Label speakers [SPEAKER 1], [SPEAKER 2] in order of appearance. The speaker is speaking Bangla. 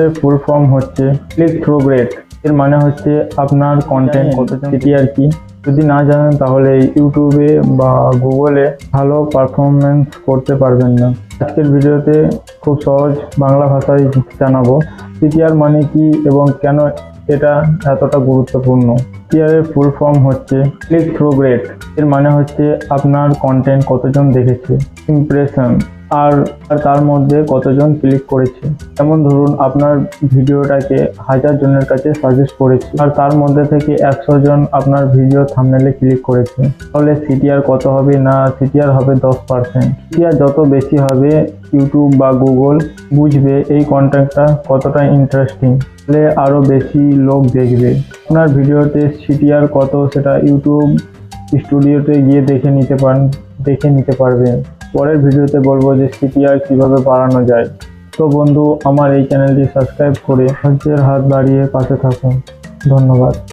[SPEAKER 1] এর ফুল ফর্ম হচ্ছে ক্লিক থ্রু রেট এর মানে হচ্ছে আপনার কন্টেন্ট কতজন সেটি আর কি। যদি না জানেন তাহলে ইউটিউবে বা গুগলে ভালো পারফরমেন্স করতে পারবেন না। আজকের ভিডিওতে খুব সহজ বাংলা ভাষায় জানাব সিটিআর মানে কি এবং কেন এটা এতটা গুরুত্বপূর্ণ। সিটিআর এর ফুল ফর্ম হচ্ছে ক্লিক থ্রু রেট এর মানে হচ্ছে আপনার কন্টেন্ট কতজন দেখেছে। ইমপ্রেশন আর তার মধ্যে কতজন ক্লিক করেছে? যেমন ধরুন, আপনার ভিডিওটাকে হাজার জনের কাছে সাজেস্ট করেছে। আর তার মধ্যে থেকে একশো জন আপনার ভিডিও থামনেলে ক্লিক করেছে। তাহলে সিটিআর কত হবে? না সিটিআর হবে দশ পার্সেন্ট সিটিআর যত বেশি হবে ইউটিউব বা গুগল বুঝবে এই কন্টেন্টটা কতটা ইন্টারেস্টিং তাহলে আরও বেশি লোক দেখবে। আপনার ভিডিওতে সিটিআর কত, সেটা ইউটিউব স্টুডিওতে গিয়ে দেখে নিতে পারেন দেখে নিতে পারবেন পরের ভিডিওতে বলব যে সিপিআর কীভাবে বাড়ানো যায়। তো বন্ধু, আমার এই চ্যানেলটি সাবস্ক্রাইব করে সাহায্যের হাত বাড়িয়ে পাশে থাকুন। ধন্যবাদ।